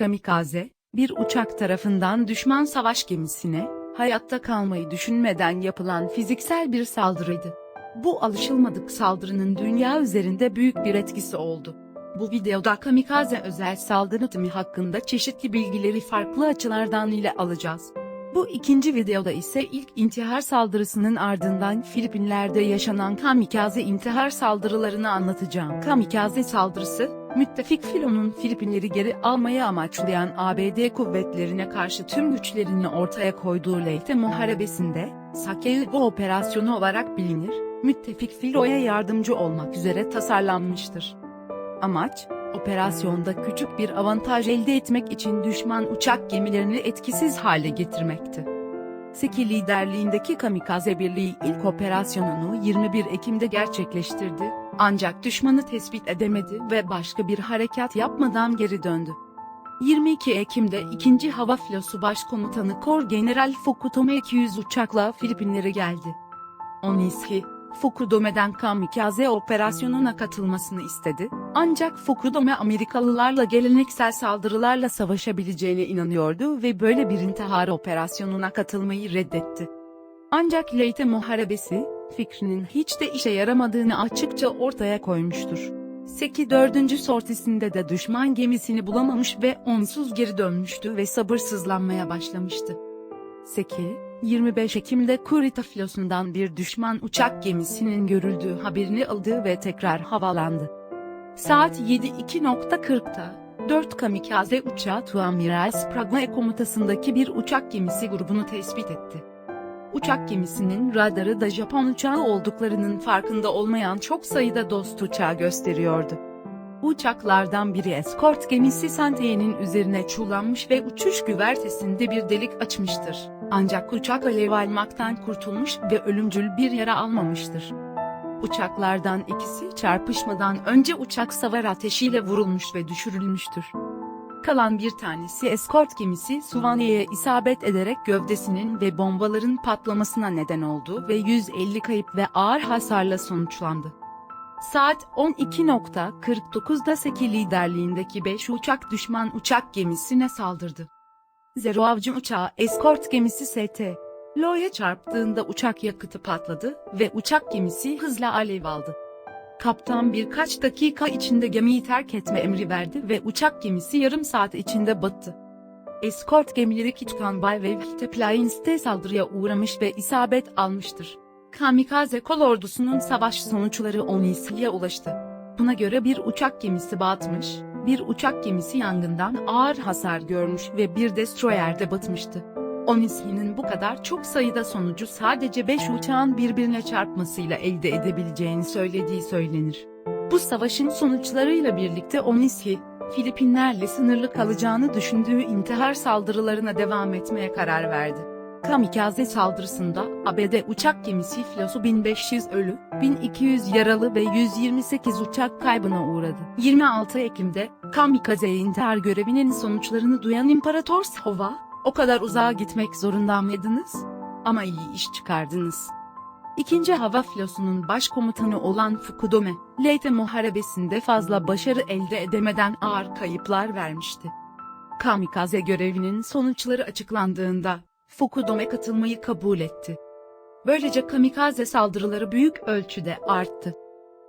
Kamikaze, bir uçak tarafından düşman savaş gemisine, hayatta kalmayı düşünmeden yapılan fiziksel bir saldırıydı. Bu alışılmadık saldırının dünya üzerinde büyük bir etkisi oldu. Bu videoda kamikaze özel saldırı timi hakkında çeşitli bilgileri farklı açılardan ile alacağız. Bu ikinci videoda ise ilk intihar saldırısının ardından Filipinler'de yaşanan kamikaze intihar saldırılarını anlatacağım. Kamikaze saldırısı, müttefik filonun Filipinleri geri almayı amaçlayan ABD kuvvetlerine karşı tüm güçlerini ortaya koyduğu Leyte Muharebesi'nde, Sakaego operasyonu olarak bilinir, müttefik filoya yardımcı olmak üzere tasarlanmıştır. Amaç, operasyonda küçük bir avantaj elde etmek için düşman uçak gemilerini etkisiz hale getirmekti. Seki liderliğindeki Kamikaze Birliği ilk operasyonunu 21 Ekim'de gerçekleştirdi, ancak düşmanı tespit edemedi ve başka bir harekat yapmadan geri döndü. 22 Ekim'de 2. Hava Filosu Başkomutanı Kor General Fukutome 200 uçakla Filipinlere geldi. Onishi, Fukudome'den kamikaze operasyonuna katılmasını istedi, ancak Fukudome Amerikalılarla geleneksel saldırılarla savaşabileceğine inanıyordu ve böyle bir intihar operasyonuna katılmayı reddetti. Ancak Leyte Muharebesi, fikrinin hiç de işe yaramadığını açıkça ortaya koymuştur. Seki 4. sortisinde de düşman gemisini bulamamış ve onsuz geri dönmüştü ve sabırsızlanmaya başlamıştı. Seki, 25 Ekim'de Kurita filosundan bir düşman uçak gemisinin görüldüğü haberini aldı ve tekrar havalandı. Saat 7.2.40'da, 4 kamikaze uçağı Tuamiral Sprague komutasındaki bir uçak gemisi grubunu tespit etti. Uçak gemisinin radarı da Japon uçağı olduklarının farkında olmayan çok sayıda dost uçağı gösteriyordu. Uçaklardan biri eskort gemisi Santeye'nin üzerine çullanmış ve uçuş güvertesinde bir delik açmıştır. Ancak uçak alev almaktan kurtulmuş ve ölümcül bir yara almamıştır. Uçaklardan ikisi çarpışmadan önce uçak savar ateşiyle vurulmuş ve düşürülmüştür. Kalan bir tanesi eskort gemisi Suvanye'ye isabet ederek gövdesinin ve bombaların patlamasına neden oldu ve 150 kayıp ve ağır hasarla sonuçlandı. Saat 12.49'da Seki liderliğindeki 5 uçak düşman uçak gemisine saldırdı. Zero avcı uçağı eskort gemisi ST. Lo'ya çarptığında uçak yakıtı patladı ve uçak gemisi hızla alev aldı. Kaptan birkaç dakika içinde gemiyi terk etme emri verdi ve uçak gemisi yarım saat içinde battı. Eskort gemileri Kitkan Bay ve Viteplines'te saldırıya uğramış ve isabet almıştır. Kamikaze kol ordusunun savaş sonuçları Onisi'ye ulaştı. Buna göre bir uçak gemisi batmış, bir uçak gemisi yangından ağır hasar görmüş ve bir destroyer de batmıştı. Onisi'nin bu kadar çok sayıda sonucu sadece 5 uçağın birbirine çarpmasıyla elde edebileceğini söylediği söylenir. Bu savaşın sonuçlarıyla birlikte Onisi, Filipinlerle sınırlı kalacağını düşündüğü intihar saldırılarına devam etmeye karar verdi. Kamikaze saldırısında ABD uçak gemisi filosu 1500 ölü, 1200 yaralı ve 128 uçak kaybına uğradı. 26 Ekim'de kamikaze intihar görevinin sonuçlarını duyan İmparator Sova, o kadar uzağa gitmek zorunda mıydınız? Ama iyi iş çıkardınız. İkinci Hava Filosu'nun başkomutanı olan Fukudome, Leyte Muharebesi'nde fazla başarı elde edemeden ağır kayıplar vermişti. Kamikaze görevinin sonuçları açıklandığında, Fukudome katılmayı kabul etti. Böylece kamikaze saldırıları büyük ölçüde arttı.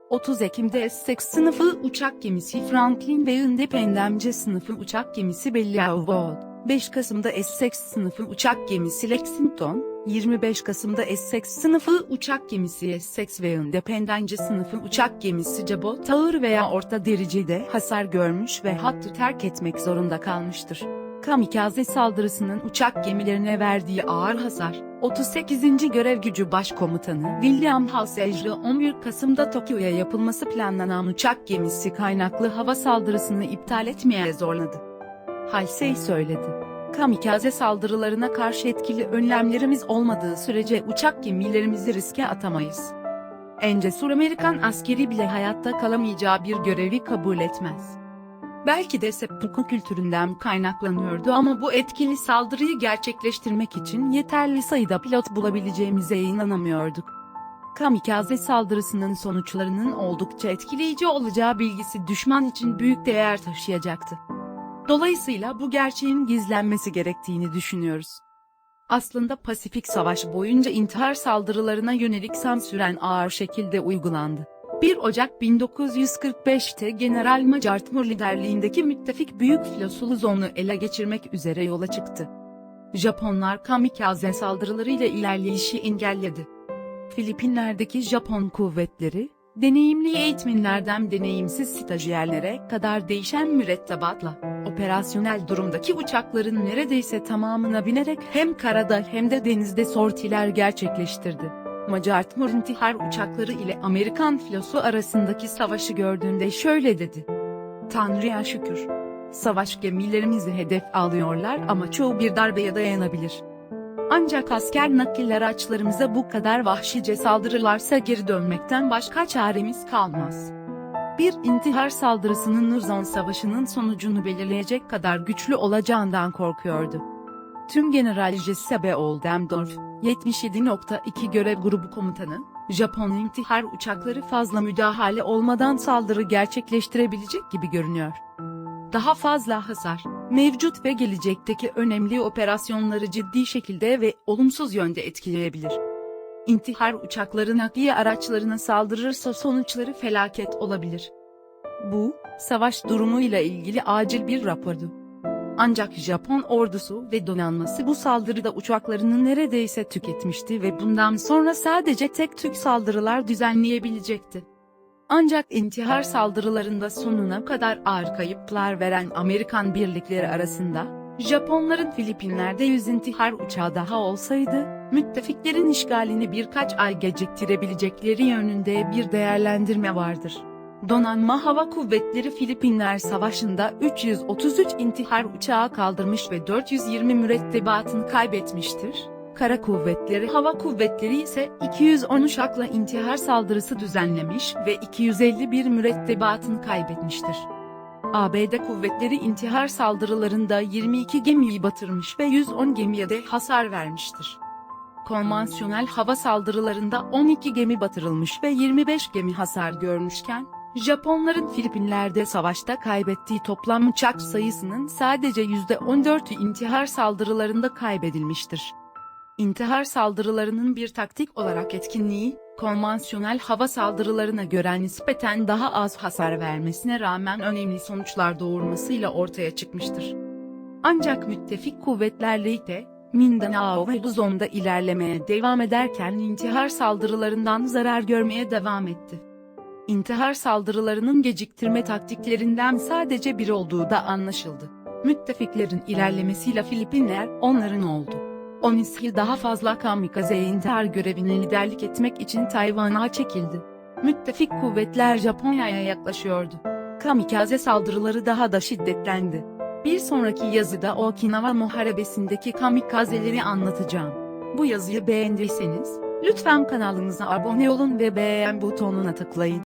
30 Ekim'de Essex sınıfı uçak gemisi Franklin ve Independence sınıfı uçak gemisi Bellevue, 5 Kasım'da Essex sınıfı uçak gemisi Lexington, 25 Kasım'da Essex sınıfı uçak gemisi Essex ve Independence sınıfı uçak gemisi Cabot ağır veya orta derecede hasar görmüş ve hattı terk etmek zorunda kalmıştır. Kamikaze saldırısının uçak gemilerine verdiği ağır hasar, 38. Görev Gücü Başkomutanı William Halsey'le 11 Kasım'da Tokyo'ya yapılması planlanan uçak gemisi kaynaklı hava saldırısını iptal etmeye zorladı. Halsey söyledi. Kamikaze saldırılarına karşı etkili önlemlerimiz olmadığı sürece uçak gemilerimizi riske atamayız. En cesur Amerikan askeri bile hayatta kalamayacağı bir görevi kabul etmez. Belki de seppuku kültüründen kaynaklanıyordu ama bu etkili saldırıyı gerçekleştirmek için yeterli sayıda pilot bulabileceğimize inanamıyorduk. Kamikaze saldırısının sonuçlarının oldukça etkileyici olacağı bilgisi düşman için büyük değer taşıyacaktı. Dolayısıyla bu gerçeğin gizlenmesi gerektiğini düşünüyoruz. Aslında Pasifik Savaşı boyunca intihar saldırılarına yönelik sansüren ağır şekilde uygulandı. 1 Ocak 1945'te General Macartmur liderliğindeki müttefik Büyük Filosu Luzon'u ele geçirmek üzere yola çıktı. Japonlar kamikaze saldırılarıyla ilerleyişi engelledi. Filipinler'deki Japon kuvvetleri, deneyimli eğitmenlerden deneyimsiz stajyerlere kadar değişen mürettebatla, operasyonel durumdaki uçakların neredeyse tamamına binerek hem karada hem de denizde sortiler gerçekleştirdi. Macar Tmur intihar uçakları ile Amerikan filosu arasındaki savaşı gördüğünde şöyle dedi. Tanrı'ya şükür. Savaş gemilerimizi hedef alıyorlar ama çoğu bir darbeye dayanabilir. Ancak asker nakil araçlarımıza bu kadar vahşice saldırırlarsa geri dönmekten başka çaremiz kalmaz. Bir intihar saldırısının Luzon Savaşı'nın sonucunu belirleyecek kadar güçlü olacağından korkuyordu. Tüm General B. Oldendorf, 77.2 görev grubu komutanı, Japon intihar uçakları fazla müdahale olmadan saldırı gerçekleştirebilecek gibi görünüyor. Daha fazla hasar, mevcut ve gelecekteki önemli operasyonları ciddi şekilde ve olumsuz yönde etkileyebilir. İntihar uçakları nakliye araçlarına saldırırsa sonuçları felaket olabilir. Bu, savaş durumuyla ilgili acil bir rapordu. Ancak Japon ordusu ve donanması bu saldırıda uçaklarını neredeyse tüketmişti ve bundan sonra sadece tek tük saldırılar düzenleyebilecekti. Ancak intihar saldırılarında sonuna kadar ağır kayıplar veren Amerikan birlikleri arasında, Japonların Filipinler'de 100 intihar uçağı daha olsaydı, müttefiklerin işgalini birkaç ay geciktirebilecekleri yönünde bir değerlendirme vardır. Donanma Hava Kuvvetleri Filipinler Savaşı'nda 333 intihar uçağı kaldırmış ve 420 mürettebatını kaybetmiştir. Kara Kuvvetleri Hava Kuvvetleri ise 210 uçakla intihar saldırısı düzenlemiş ve 251 mürettebatını kaybetmiştir. ABD kuvvetleri intihar saldırılarında 22 gemiyi batırmış ve 110 gemiye de hasar vermiştir. Konvansiyonel hava saldırılarında 12 gemi batırılmış ve 25 gemi hasar görmüşken, Japonların Filipinler'de savaşta kaybettiği toplam uçak sayısının sadece %14'ü intihar saldırılarında kaybedilmiştir. İntihar saldırılarının bir taktik olarak etkinliği, konvansiyonel hava saldırılarına göre nispeten daha az hasar vermesine rağmen önemli sonuçlar doğurmasıyla ortaya çıkmıştır. Ancak müttefik kuvvetler Leyte, Mindanao ve Luzon'da ilerlemeye devam ederken intihar saldırılarından zarar görmeye devam etti. İntihar saldırılarının geciktirme taktiklerinden sadece bir olduğu da anlaşıldı. Müttefiklerin ilerlemesiyle Filipinler onların oldu. Onisil daha fazla kamikaze intihar görevine liderlik etmek için Tayvan'a çekildi. Müttefik kuvvetler Japonya'ya yaklaşıyordu. Kamikaze saldırıları daha da şiddetlendi. Bir sonraki yazıda Okinawa Muharebesi'ndeki kamikazeleri anlatacağım. Bu yazıyı beğendiyseniz, lütfen kanalımıza abone olun ve beğen butonuna tıklayın.